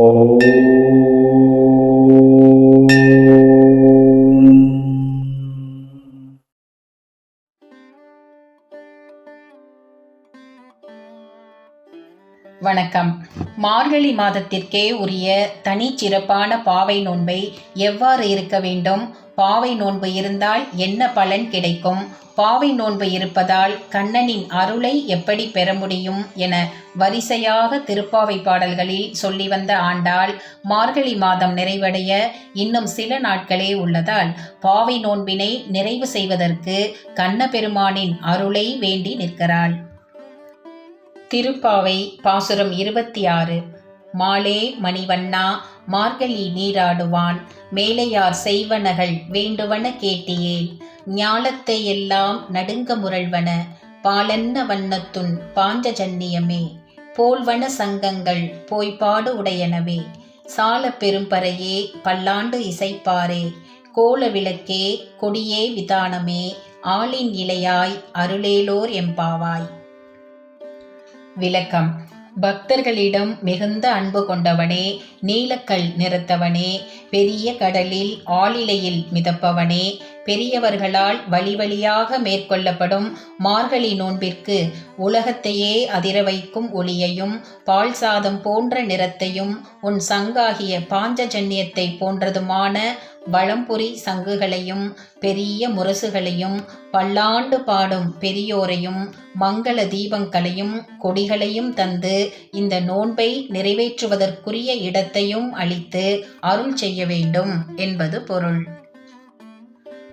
வணக்கம். மார்கழி மாதத்திற்கே உரிய தனிச்சிறப்பான பாவை நோன்பை எவ்வாறு இருக்க வேண்டும்? பாவை நோன்பு இருந்தால் என்ன பலன் கிடைக்கும்? பாவை நோன்பு இருப்பதால் கண்ணனின் அருளை எப்படி பெற முடியும் என வரிசையாக திருப்பாவை பாடல்களில் சொல்லி வந்த ஆண்டாள் மார்கழி மாதம் நிறைவடைய இன்னும் சில நாட்களே உள்ளதால் பாவை நோன்பினை நிறைவு செய்வதற்கு கண்ணபெருமானின் அருளை வேண்டி நிற்கிறாள். திருப்பாவை பாசுரம் இருபத்தி ஆறு மாலே மணிவண்ணா மார்கழி நீராடுவான். மேலையார் செய்வனகள் வேண்டுவன கேட்டியேன் ஞாலத்தை எல்லாம் நடுங்க முரள்வன பாலன்ன வண்ணத்துன் பாஞ்சஜன்னியமே. போல்வன சங்கங்கள் போய்ப்பாடு உடையனவே. சால பெரும்பறையே பல்லாண்டு இசைப்பாரே. கோல விளக்கே கொடியே விதானமே. ஆளின் இலையாய் அருளேலோர் எம்பாவாய். விளக்கம். பக்தர்களிடம் மிகுந்த அன்பு கொண்டவனே நீலக்கல் நிறத்தவனே பெரிய கடலில் ஆளிலையில் மிதப்பவனே பெரியவர்களால் வழி வழியாக மேற்கொள்ளப்படும் மார்கழி நோன்பிற்கு உலகத்தையே அதிர வைக்கும் ஒளியையும் பால் சாதம் போன்ற நிறத்தையும் உன் சங்காகிய பாஞ்சஜன்யத்தை போன்றதுமான வளம்புரி சங்குகளையும் பெரிய முரசுகளையும் பல்லாண்டு பாடும் பெரியோரையும் மங்கள தீபங்களையும் கொடிகளையும் தந்து இந்த நோன்பை நிறைவேற்றுவதற்குரிய இடத்தையும் அளித்து அருள் செய்ய வேண்டும் என்பது பொருள்.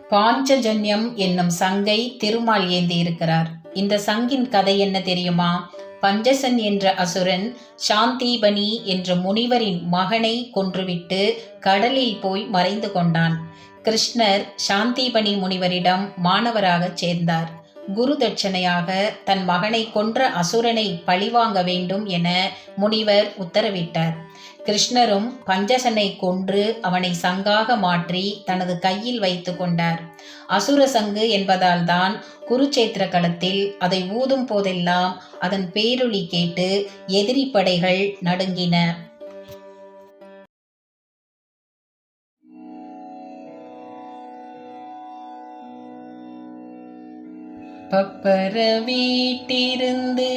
பாஞ்சஜன்யம் என்னும் சங்கை திருமால் ஏந்தி இருக்கிறார் இந்த சங்கின் கதை என்ன தெரியுமா? பஞ்சசன் என்ற அசுரன் சாந்தீபனி என்ற முனிவரின் மகனை கொன்றுவிட்டு கடலில் போய் மறைந்து கொண்டான். கிருஷ்ணர் சாந்தீபனி முனிவரிடம் மாணவராகச் சேர்ந்தார். குரு தட்சணையாக தன் மகனை கொன்ற அசுரனை பழிவாங்க வேண்டும் என முனிவர் உத்தரவிட்டார். கிருஷ்ணரும் பஞ்சசனை கொன்று அவனை சங்காக மாற்றி தனது கையில் வைத்து கொண்டார். அசுர சங்கு என்பதால் தான் குருச்சேத்திர களத்தில் அதை ஊதும் போதெல்லாம் அதன் பேரொளி கேட்டு எதிரி படைகள் நடுங்கின. பப்பர வீட்டிருந்து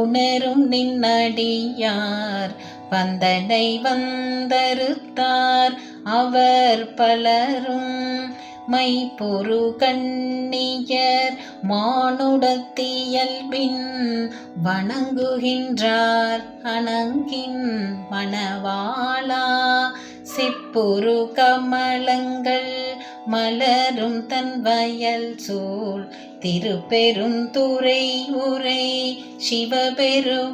உணரும் நின்னடியார். வந்தனை வந்தருத்தார் அவர் பலரும். மைப்பொரு கண்ணியர் மானுடத்தியல்பின் வணங்குகின்றார் அணங்கின் மணவாளா. செப்புரு கமலங்கள் மலரும் தன் வயல் சூழ். திருப்பெரும் துறை உரை சிவபெருமானே.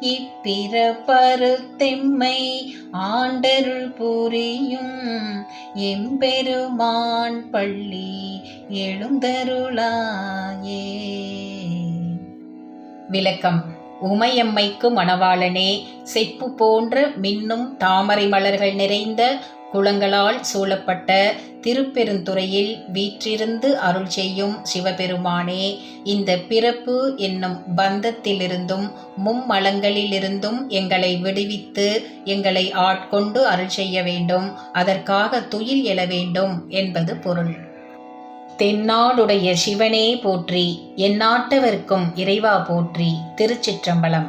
இப்பிறப்பருத்தெம்மை ஆண்டருள் புரியும் எம்பெருமான் பள்ளி எழுந்தருளாயே. விளக்கம். உமையம்மைக்கு மணவாளனே செப்பு போன்ற மின்னும் தாமரை மலர்கள் நிறைந்த குளங்களால் சூழப்பட்ட திருப்பெருந்துறையில் வீற்றிருந்து அருள் செய்யும் சிவபெருமானே இந்த பிறப்பு என்னும் பந்தத்திலிருந்தும் மும்மலங்களிலிருந்தும் எங்களை விடுவித்து எங்களை ஆட்கொண்டு அருள் செய்ய வேண்டும் அதற்காக துயில் எழ வேண்டும் என்பது பொருள். தென்னாடுடைய சிவனே போற்றி எந்நாட்டவர்க்கும் இறைவா போற்றி திருச்சிற்றம்பலம்.